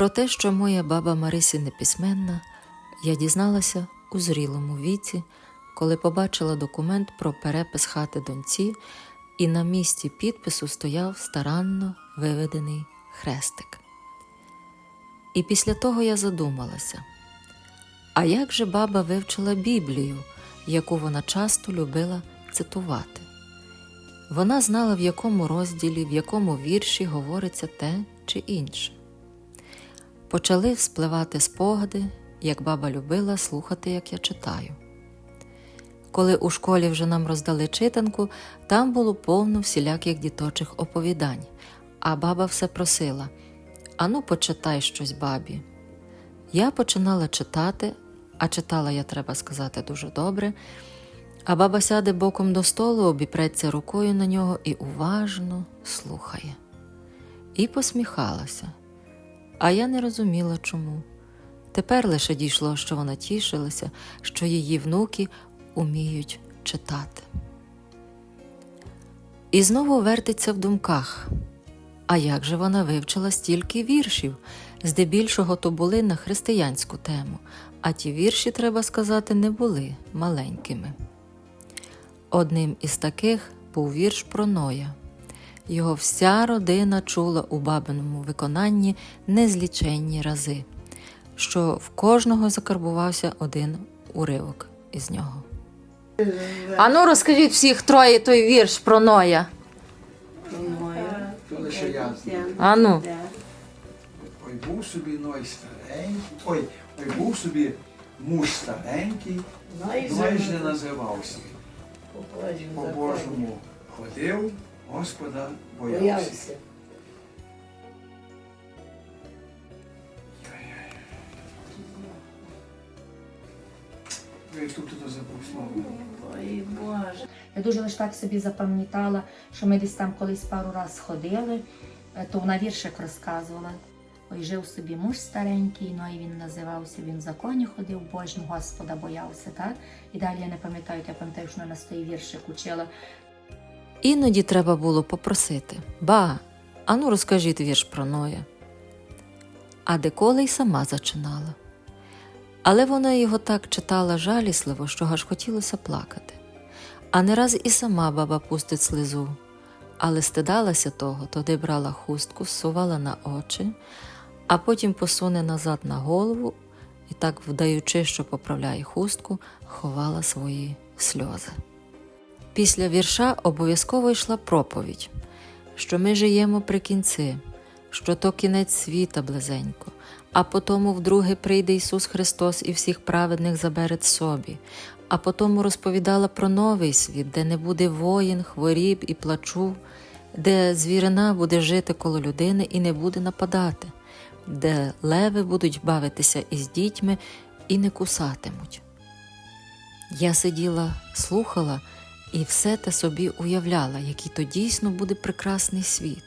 Про те, що моя баба Марисі неписьменна, я дізналася у зрілому віці, коли побачила документ про перепис хати доньці, і на місці підпису стояв старанно виведений хрестик. І після того я задумалася, а як же баба вивчила Біблію, яку вона часто любила цитувати? Вона знала, в якому розділі, в якому вірші говориться те чи інше. Почали вспливати спогади, як баба любила слухати, як я читаю. Коли у школі вже нам роздали читанку, там було повно всіляких діточих оповідань, а баба все просила Ану, почитай щось бабі. Я починала читати, а читала я, треба сказати, дуже добре. А баба сяде боком до столу, обіпреться рукою на нього і уважно слухає. І посміхалася. А я не розуміла чому. Тепер лише дійшло, що вона тішилася, що її внуки уміють читати. І знову вертиться в думках. А як же вона вивчила стільки віршів? Здебільшого то були на християнську тему, а ті вірші, треба сказати, не були маленькими. Одним із таких був вірш про Ноя. Його вся родина чула у бабиному виконанні незліченні рази, що в кожного закарбувався один уривок із нього. Ану, розкажіть всіх троє той вірш про Ноя. Лише я. Ану. Ой, був собі ной старенький. Ой, ой, був собі муж старенький, ной ж не називався. По Божому ходив, Господа боявся. Боявся. Ви тут тут забув слово. Ой, Боже. Я дуже лише так собі запам'ятала, що ми десь там колись пару раз ходили, е, то вона віршик розказувала. Ой, жив собі муж старенький, ну і він називався, він в законі ходив, Божнім Господа боявся, так? І далі я не пам'ятаю, я пам'ятаю, що вона нас той віршик учила. Іноді треба було попросити Ба, ану розкажіть вірш про Ноя. А деколи й сама зачинала. Але вона його так читала жалісливо, що аж хотілося плакати. А не раз і сама баба пустить слезу, але стидалася того, тоді брала хустку, зсувала на очі, а потім посуне назад на голову і так, вдаючи, що поправляє хустку, ховала свої сльози. Після вірша обов'язково йшла проповідь, що ми живемо при кінці, що то кінець світа близенько, а потому вдруге прийде Ісус Христос і всіх праведних забере собі, а потому розповідала про новий світ, де не буде воїн, хворіб і плачу, де звірина буде жити коло людини і не буде нападати, де леви будуть бавитися із дітьми і не кусатимуть. Я сиділа, слухала і все те собі уявляла, який то дійсно буде прекрасний світ.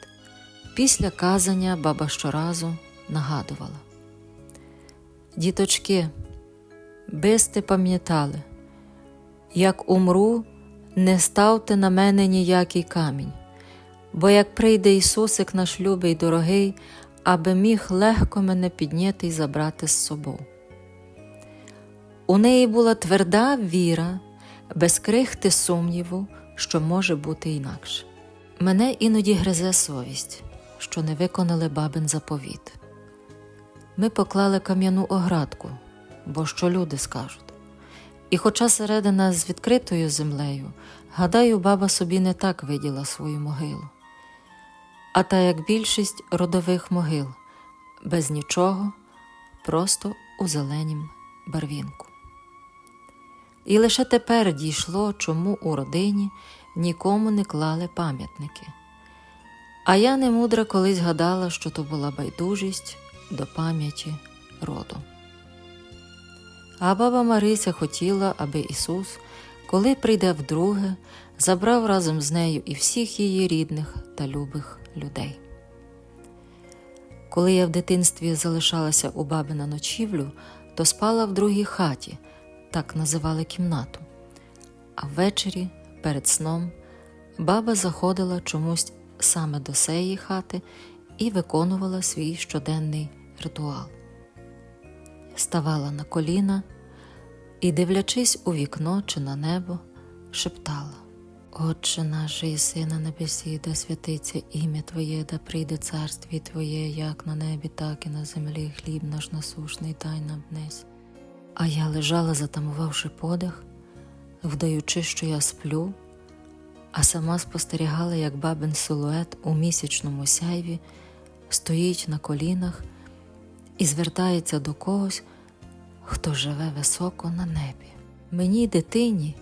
Після казання баба щоразу нагадувала. Діточки, би сте пам'ятали, як умру, не ставте на мене ніякий камінь, бо як прийде Ісусик наш любий дорогий, аби міг легко мене підняти і забрати з собою. У неї була тверда віра, без крихти сумніву, що може бути інакше. Мене іноді гризе совість, що не виконали бабин заповіт. Ми поклали кам'яну оградку, бо що люди скажуть. І хоча середина з відкритою землею, гадаю, баба собі не так виділа свою могилу. А та як більшість родових могил, без нічого, просто у зеленім барвінку. І лише тепер дійшло, чому у родині нікому не клали пам'ятники. А я немудра колись гадала, що то була байдужість до пам'яті роду. А баба Марися хотіла, аби Ісус, коли прийде вдруге, забрав разом з нею і всіх її рідних та любих людей. Коли я в дитинстві залишалася у баби на ночівлю, то спала в другій хаті, так називали кімнату. А ввечері, перед сном, баба заходила чомусь саме до сеї хати і виконувала свій щоденний ритуал. Ставала на коліна і, дивлячись у вікно чи на небо, шептала. Отче наш, єси небесі, да святиться ім'я Твоє, да прийде царстві Твоє, як на небі, так і на землі. Хліб наш насушний дай нам днес. А я лежала, затамувавши подих, вдаючи, що я сплю, а сама спостерігала, як бабин силует у місячному сяйві стоїть на колінах і звертається до когось, хто живе високо на небі. Мені, дитині,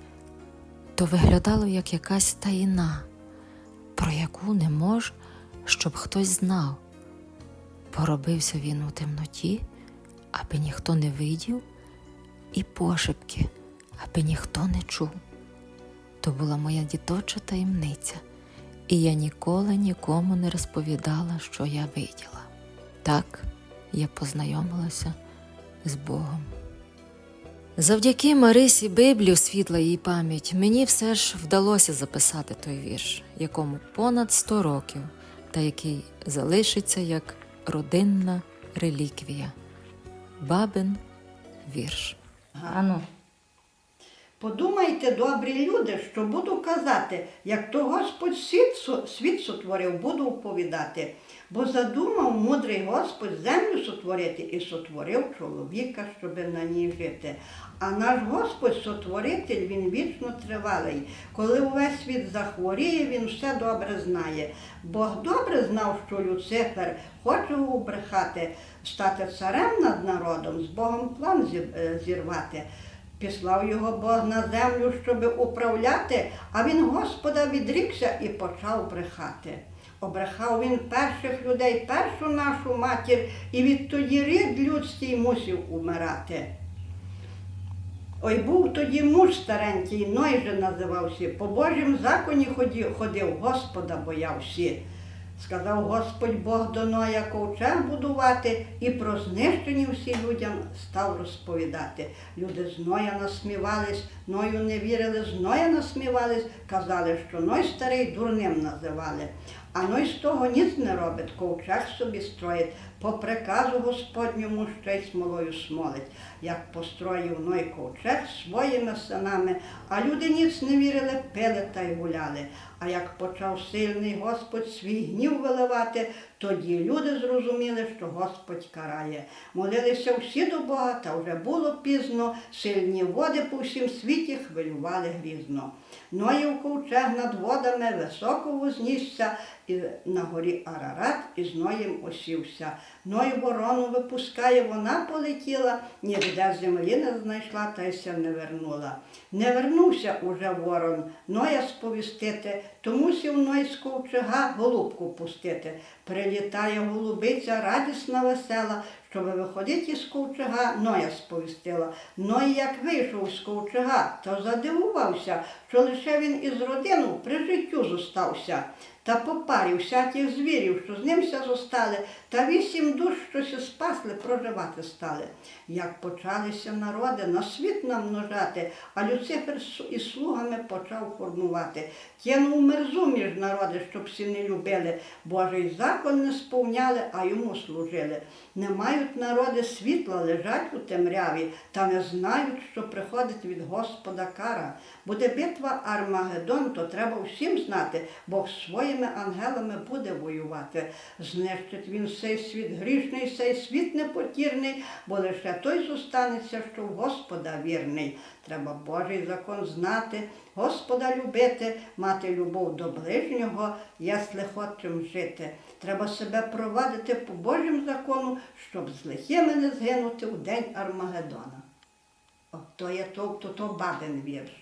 то виглядало як якась таїна, про яку не мож, щоб хтось знав. Поробився він у темноті, аби ніхто не видів, і пошепки, аби ніхто не чув. То була моя діточа таємниця, і я ніколи нікому не розповідала, що я виділа. Так я познайомилася з Богом. Завдяки Марисі Библію, світла її пам'ять, мені все ж вдалося записати той вірш, якому понад 100 років, та який залишиться як родинна реліквія. Бабин вірш. Ану. Подумайте, добрі люди, що буду казати, як то Господь світ, світ сотворив, буду оповідати. Бо задумав мудрий Господь землю сотворити і сотворив чоловіка, щоби на ній жити. А наш Господь сотворитель, він вічно тривалий. Коли увесь світ захворіє, він все добре знає. Бог добре знав, що Люцифер хоче його обрехати, стати царем над народом, з Богом план е, зірвати. Післав його Бог на землю, щоби управляти, а він Господа відрікся і почав брехати. Обрехав він перших людей, першу нашу матір, і відтоді рід людський мусив умирати. Ой, був тоді муж старенький, Ной же називався, по Божім законі ходив, ходив, Господа боявся. Сказав Господь Бог до Ноя ковчег будувати і про знищені всі людям став розповідати. Люди з Ноя насмівались, Ною не вірили, з Ноя насмівались, казали, що Ной старий дурним називали. А Ной з того ніц не робить, ковчег собі строїть, по приказу Господньому ще й смолою смолить. Як построїв Ной ковчег своїми синами, а люди ніц не вірили, пили та й гуляли. А як почав сильний Господь свій гнів виливати, тоді люди зрозуміли, що Господь карає. Молилися всі до Бога, та вже було пізно, сильні води по всім світі хвилювали грізно. Ноїв ковчег над водами високо вознісся, і на горі Арарат із Ноєм осівся. Ной ворону випускає, вона полетіла, ніде землі не знайшла та й ся не вернула. Не вернувся уже ворон, Ноя сповістити, тому сів Ной з ковчега голубку пустити. Прилітає голубиця, радісна, весела, щоб виходити із ковчега, Ноя сповістила. Ной, як вийшов з ковчега, то задивувався, що лише він із родину при життю зостався. Та по парі всяких звірів, що з ним зостали, та вісім душ, що спасли, проживати стали. Як почалися народи на світ намножати, а Люцифер із слугами почав формувати. Кинув мерзу між народи, щоб всі не любили, Божий закон не сповняли, а йому служили. Не мають народи світла, лежать у темряві, та не знають, що приходить від Господа кара. Буде битва Армагеддон, то треба всім знати, Бог своїми ангелами буде воювати. Знищить він сей світ грішний, сей світ непотірний, бо лише той зостанеться, що в Господа вірний. Треба Божий закон знати, Господа любити, мати любов до ближнього, ясли хочем жити. Треба себе провадити по Божім закону, щоб з лихими не згинути у день Армагеддона. От то є то, то, то бабин вірш.